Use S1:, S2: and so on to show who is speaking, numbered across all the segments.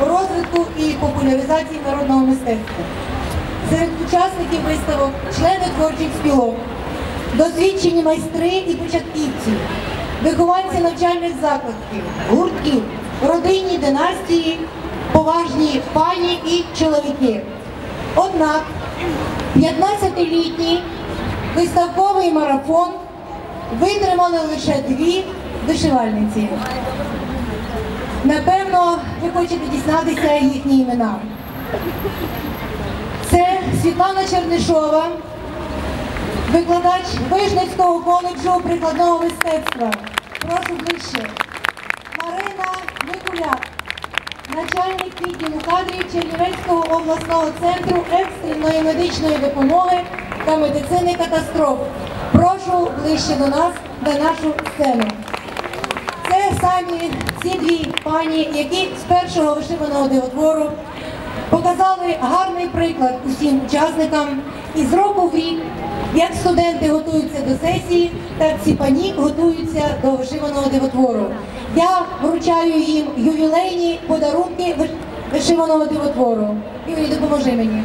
S1: розвитку і популяризації народного мистецтва. Серед учасників виставок члени творчих спілок, досвідчені майстри і початківці, вихованці навчальних закладів, гуртків, родинні династії, поважні пані і чоловіки. Однак 15-літній виставковий марафон витримали лише дві вишивальниці. Напевно, ви хочете дізнатися їхні імена. Це Світлана Чернишова, викладач Вижницького коледжу прикладного мистецтва. Прошу ближче. Марина Микуляк, начальник відділу кадрів Чернівецького обласного центру екстреної медичної допомоги та медицини катастроф. Прошу ближче до нас, на нашу сцену. Самі ці дві пані, які з першого вишиваного дивотвору показали гарний приклад усім учасникам і з року в рік, як студенти готуються до сесії, так ці пані готуються до вишиваного дивотвору. Я вручаю їм ювілейні подарунки вишиваного дивотвору. Юрій, допоможи мені.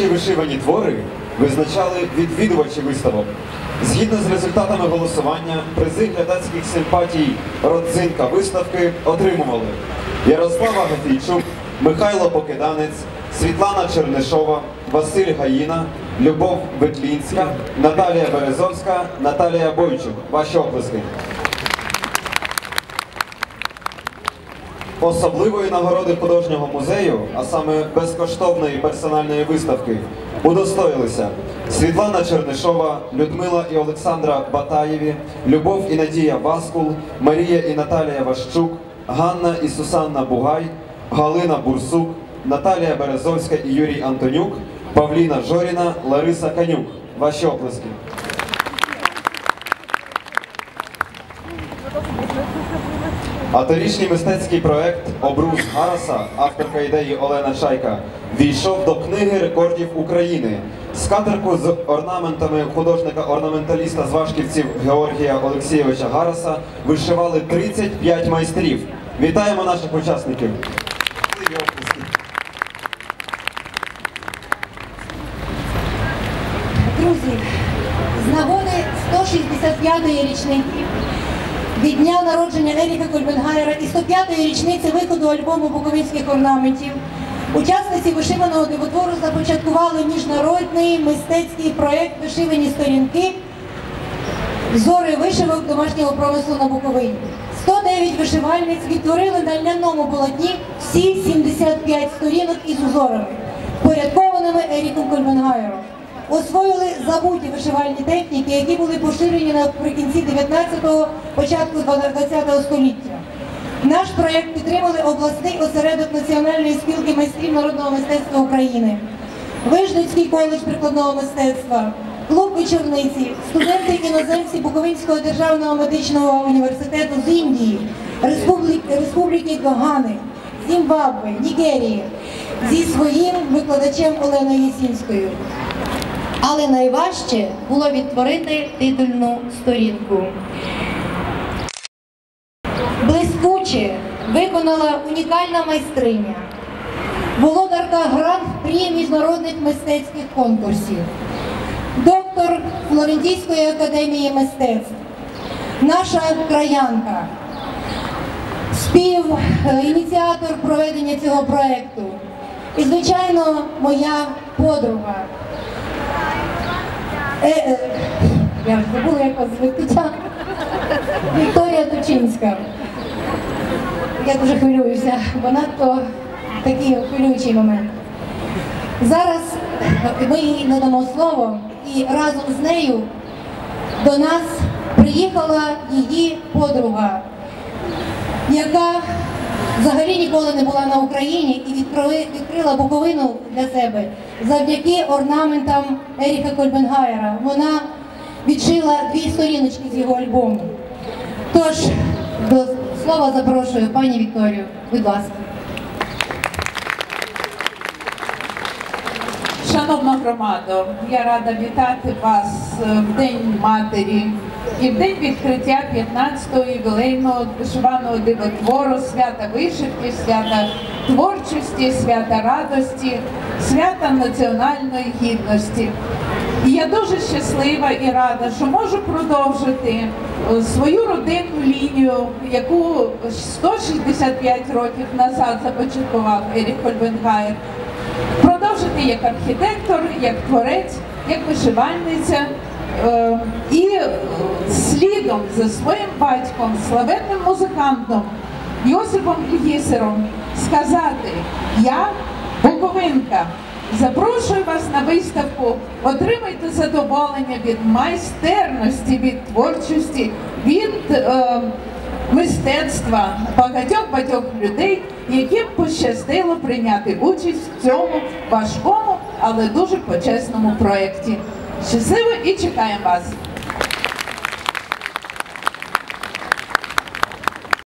S2: Найкращі вишивані твори визначали відвідувачі виставок. Згідно з результатами голосування, призи глядацьких симпатій родзинка виставки отримували Ярослава Гафійчук, Михайло Покиданець, Світлана Чернишова, Василь Гаїна, Любов Ветлінська, Наталія Березовська, Наталія Бойчук. Ваші оплески. Особливої нагороди художнього музею, а саме безкоштовної персональної виставки, удостоїлися Світлана Чернишова, Людмила і Олександра Батаєві, Любов і Надія Васкул, Марія і Наталія Ващук, Ганна і Сусанна Бугай, Галина Бурсук, Наталія Березовська і Юрій Антонюк, Павліна Жоріна, Лариса Канюк. Ваші оплески. А торічній мистецький проект Обрус Гараса, авторка ідеї Олена Чайка, війшов до книги рекордів України. Скатерку з орнаментами художника-орнаменталіста з Вашківців Георгія Олексійовича Гараса вишивали 35 майстрів. Вітаємо наших учасників.
S1: Друзі, з нагоди 165-ї річниці від дня народження Еріка Кольбенгайера і 105-ї річниці виходу альбому Буковинських орнаментів учасниці вишиваного дивотвору започаткували міжнародний мистецький проєкт Вишивані сторінки Зори вишивок домашнього промислу на Буковині. 109 вишивальниць відтворили на льняному полотні всі 75 сторінок із узорами, порядкованими Еріком Кольбенгайером. Освоїли забуті вишивальні техніки, які були поширені наприкінці 19-го, початку 20-го століття. Наш проєкт підтримали обласний осередок Національної спілки майстрів народного мистецтва України, Вижницький коледж прикладного мистецтва, клуб вечорниці, студенти іноземці Буковинського державного медичного університету з Індії, Республіки, Республіки Гани, Зімбабве, Нігерії зі своїм викладачем Оленою Єсінською. Але найважче було відтворити титульну сторінку. Блискуче виконала унікальна майстриня, володарка гран-прі міжнародних мистецьких конкурсів, доктор Флорентійської академії мистецтв, наша краянка, спів, е, проведення цього проєкту. І, звичайно, моя подруга. Е, е, я забула, як вас. Тетяна. Вікторія Тучинська. Я дуже хвилююся, бо надто такий хвилюючий момент. Зараз ми їй надамо слово і разом з нею до нас приїхала її подруга, яка взагалі ніколи не була на Україні і відкрила Буковину для себе завдяки орнаментам Еріка Кольбенгайера. Вона відшила дві сторіночки з його альбому. Тож, до слова запрошую пані Вікторію, будь ласка.
S3: Шановна громадо, я рада вітати вас е, в День Матері і в день відкриття 15-го ювілейного вишиваного дивотвору, свята вишивки, свята творчості, свята радості, свята національної гідності. І я дуже щаслива і рада, що можу продовжити е, свою родинну лінію, яку 165 років назад започаткував Ерік Кольбенгайер продовжити як архітектор, як творець, як вишивальниця. Е, І слідом за своїм батьком, славетним музикантом Йосипом Гісером сказати: Я Буковинка. Запрошую вас на виставку, отримайте задоволення від майстерності, від творчості, від е, мистецтва багатьох-багатьох людей, яким пощастило прийняти участь в цьому важкому, але дуже почесному проєкті. Щасливо і чекаємо вас!